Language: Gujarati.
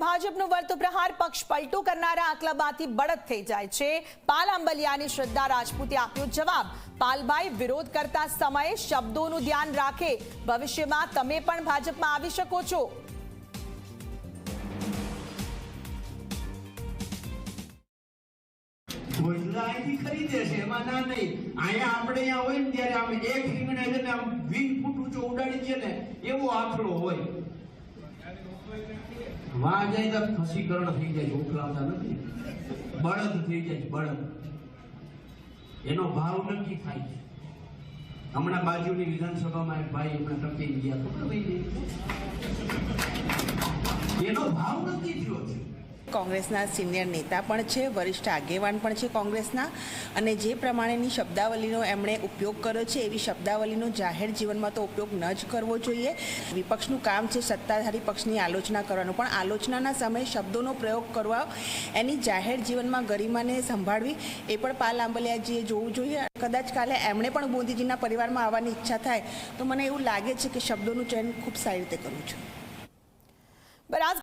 ભાજપનો વર્તો પ્રહાર પક્ષ પલટો કરનારા આકલાબાથી બળદ થઈ જાય છે. પાલ આંબલિયાની શ્રદ્ધા રાજપૂતે આપ્યો જવાબ. પાલભાઈ, વિરોધ કરતા સમયે શબ્દોનું ધ્યાન રાખે. ભવિષ્યમાં તમે પણ ભાજપમાં આવી શકો છો. ખરીદે છે, એમાં ના નહીં. અહીંયા આપણે ત્યારે એક રીંગણે છે આમ વીસ ફૂટ ઊંચો ઉડાડી છે ને, એવો આખડો હોય. વાં જાય તો ખસીકરણ થઈ જાય, ઉખલાવતા નથી. બળદ થઈ જાય, બળદ. એનો ભાવ નક્કી થાય છે. હમણાં બાજુની વિધાનસભામાં એક ભાઈ હમણાં ટકી ગયા. ખબર ભાઈ એનો ભાવ નક્કી થયો છે. કોંગ્રેસના સિનિયર નેતા પણ છે, વરિષ્ઠ આગેવાન પણ છે કોંગ્રેસના અને જે પ્રમાણેની શબ્દાવલીનો એમણે ઉપયોગ કર્યો છે, એવી શબ્દાવલીનો જાહેર જીવનમાં તો ઉપયોગ ન જ કરવો જોઈએ. વિપક્ષનું કામ છે સત્તાધારી પક્ષની આલોચના કરવાનું, પણ આલોચનાના સમયે શબ્દોનો પ્રયોગ કરવા, એની જાહેર જીવનમાં ગરિમાને સંભાળવી, એ પણ પાલ આંબલિયાજીએ જોવું જોઈએ. કદાચ કાલે એમણે પણ મોદીજીના પરિવારમાં આવવાની ઈચ્છા થાય, તો મને એવું લાગે છે કે શબ્દોનું ચયન ખૂબ સારી રીતે કરું છું. બનાસ